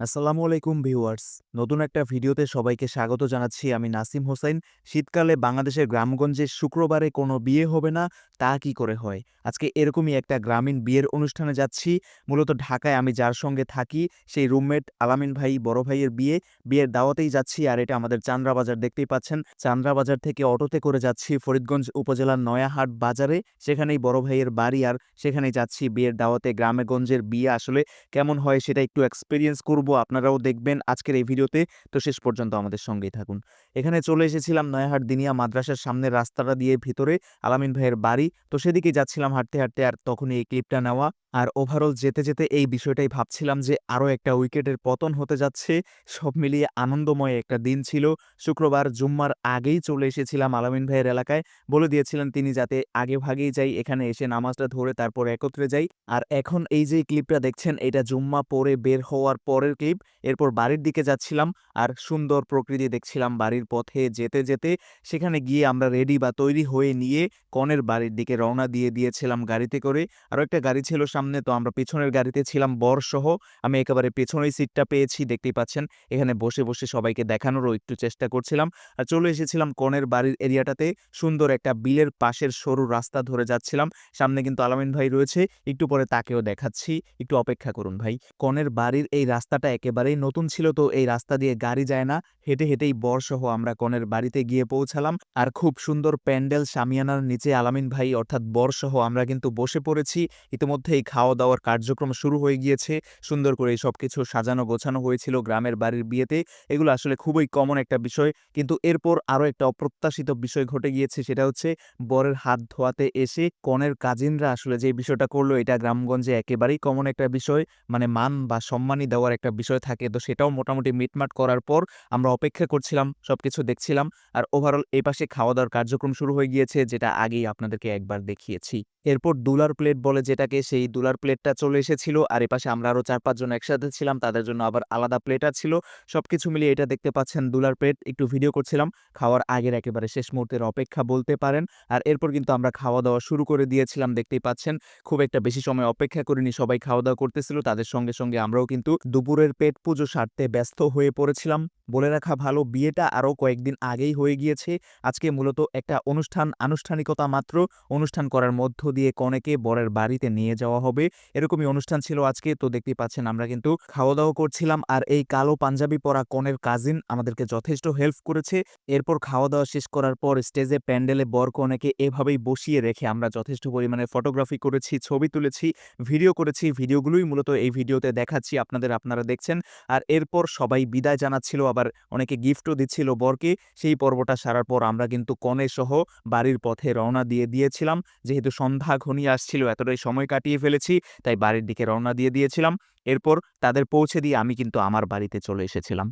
আসসালামু আলাইকুম ভিউয়ার্স। নতুন একটা ভিডিওতে সবাইকে স্বাগত জানাচ্ছি। আমি নাসিম হোসেন শীতকালে বাংলাদেশের গ্রামগঞ্জে শুক্রবারে কোনো বিয়ে হবে না, তা কি করে হয়? আজকে এরকমই একটা গ্রামীণ বিয়ের অনুষ্ঠানে যাচ্ছি। মূলত ঢাকায় আমি যার সঙ্গে থাকি, সেই রুমমেট আলামিন ভাই, বড় ভাইয়ের বিয়ে। বিয়ের দাওয়াতেই যাচ্ছি আর এটা আমাদের চান্দ্রা বাজার দেখতেই পাচ্ছেন। চান্দ্রা বাজার থেকে অটোতে করে যাচ্ছি ফরিদগঞ্জ উপজেলার নয়াহাট বাজারে। সেখানেই বড় ভাইয়ের বাড়ি আর সেখানেই যাচ্ছি বিয়ের দাওয়াতে। গ্রামে গঞ্জের বিয়ে আসলে কেমন হয় সেটা একটু এক্সপিরিয়েন্স করব। আপনারাও দেখবেন আজকের এই ভিডিওতে। তো শেষ পর্যন্ত আমাদের সঙ্গেই থাকুন। এখানে চলে এসেছিলাম নয়াহাট দিনিয়া মাদ্রাসার সামনের রাস্তাটা দিয়ে ভিতরে আলামিন ভাইয়ের বাড়ি। তো সেদিকে যাচ্ছিলাম হাঁটতে হাঁটতে আর তখনই এই ক্লিপটা নেওয়া। আর ওভারঅল যেতে যেতে এই বিষয়টাই ভাবছিলাম যে আরও একটা উইকেটের পতন হতে যাচ্ছে। সব মিলিয়ে আনন্দময় একটা দিন ছিল। শুক্রবার, জুম্মার আগেই চলে এসেছিলাম আলামিন ভাইয়ের এলাকায়। বলে দিয়েছিলেন তিনি যাতে আগে ভাগেই যাই, এখানে এসে নামাজটা ধরে তারপর একত্রে যাই। আর এখন এই যে ক্লিপটা দেখছেন, এটা জুম্মা পরে বের হওয়ার পরের ক্লিপ এরপর বাড়ির দিকে যাচ্ছিলাম আর সুন্দর প্রকৃতি দেখছিলাম বাড়ির পথে যেতে যেতে। সেখানে গিয়ে আমরা রেডি বা তৈরি হয়ে নিয়ে কনের বাড়ির দিকে রওনা দিয়ে দিয়েছিলাম গাড়িতে করে। আরও একটা গাড়ি ছিল সামনে, তো আমরা পিছনের গাড়িতে ছিলাম বর সহ। আমি একেবারে পেছনেই সিটটা পেয়েছি, দেখতেই পাচ্ছেন। এখানে বসে বসে সবাইকে দেখানোরও একটু চেষ্টা করছিলাম। আর চলে এসেছিলাম কনের বাড়ির এরিয়াটাতে। সুন্দর একটা বিলের পাশের সরু রাস্তা ধরে যাচ্ছিলাম। সামনে কিন্তু আলামিন ভাই রয়েছে। একটু পরে তাকেও দেখাচ্ছি। একটু অপেক্ষা করুন ভাই। কনের বাড়ির এই রাস্তাটা একেবারেই নতুন ছিল, তো এই রাস্তা দিয়ে গাড়ি যায় না। হেঁটে হেঁটেই বরসহ আমরা কনের বাড়িতে গিয়ে পৌঁছালাম। আর খুব সুন্দর প্যান্ডেল সামিয়ানার নিচে আলামিন ভাই অর্থাৎ বরসহ আমরা কিন্তু বসে পড়েছি। ইতিমধ্যেই খাওয়া দাওয়ার কার্যক্রম শুরু হয়ে গিয়েছে। সুন্দর করে সব কিছু সাজানো গোছানো হয়েছিল গ্রামের বাড়ির বিয়েতে। এগুলো আসলে খুবই কমন একটা বিষয়। কিন্তু এরপর আরও একটা অপ্রত্যাশিত বিষয় ঘটে গিয়েছে, সেটা হচ্ছে বরের হাত ধোয়াতে এসে কনের কাজিনরা আসলে যে বিষয়টা করল, এটা গ্রামগঞ্জে একেবারেই কমন একটা বিষয়। মানে মান বা সম্মানই দেওয়ার একটা বিষয় থাকে। তো সেটাও মোটামুটি মিটমাট করার পর আমরা অপেক্ষা করছিলাম সব কিছু দেখছিলাম। আর ওভারঅল এই পাশে খাওয়া দাওয়ার কার্যক্রম শুরু হয়ে গিয়েছে, যেটা আগেই আপনাদেরকে একবার দেখিয়েছি। এরপর দুলার প্লেট বলে যেটাকে, সেই দুলার প্লেটটা চলে এসেছিল। আর এপাশে আমরা আরও চার পাঁচজন একসাথে ছিলাম, তাদের জন্য আবার আলাদা প্লেটার ছিল। সব কিছু মিলিয়ে এটা দেখতে পাচ্ছেন দুলার প্লেট একটু ভিডিও করছিলাম, খাওয়ার আগের একেবারে শেষ মুহূর্তের অপেক্ষা বলতে পারেন। আর এরপর কিন্তু আমরা খাওয়া দাওয়া শুরু করে দিয়েছিলাম, দেখতেই পাচ্ছেন। খুব একটা বেশি সময় অপেক্ষা করিনি, সবাই খাওয়া দাওয়া করতেছিল, তাদের সঙ্গে সঙ্গে আমরাও কিন্তু দুপুরের পেট পুজো সারতে ব্যস্ত হয়ে পড়েছিলাম। বলে রাখা ভালো, বিয়েটা আরও কয়েকদিন আগেই হয়ে গিয়েছে। আজকে মূলত একটা অনুষ্ঠান, আনুষ্ঠানিকতা মাত্র। অনুষ্ঠান করার মধ্য দিয়ে কনেকে বরের বাড়িতে নিয়ে যাওয়া হবে। এরকমই অনুষ্ঠান ছিল আজকে, তো দেখতে পাচ্ছেন আমরা কিন্তু খাওয়া দাওয়া করছিলাম। আর এই কালো পাঞ্জাবি পরা কনের কাজিন আমাদেরকে যথেষ্ট হেল্প করেছে। এরপর খাওয়া দাওয়া শেষ করার পর স্টেজে প্যান্ডেলে বর কনেকে এভাবেই বসিয়ে রেখে আমরা যথেষ্ট পরিমাণে ফটোগ্রাফি করেছি, ছবি তুলেছি ভিডিও করেছি। ভিডিওগুলোই মূলত এই ভিডিওতে দেখাচ্ছি। আপনাদের, আপনারা দেখছেন। আর এরপর সবাই বিদায় জানাচ্ছিল, আবার অনেকে গিফটও দিচ্ছিল বরকে। সেই পর্বটা সারার পর আমরা কিন্তু কনে সহ বাড়ির পথে রওনা দিয়ে দিয়েছিলাম। যেহেতু সন্ধ্যা ঘনিয়ে আসছিল, এতটাই সময় কাটিয়ে ফেলেছি, তাই বাড়ির দিকে রওনা দিয়ে দিয়েছিলাম। এরপর তাদের পৌঁছে দিয়ে আমি কিন্তু আমার বাড়িতে চলে এসেছিলাম।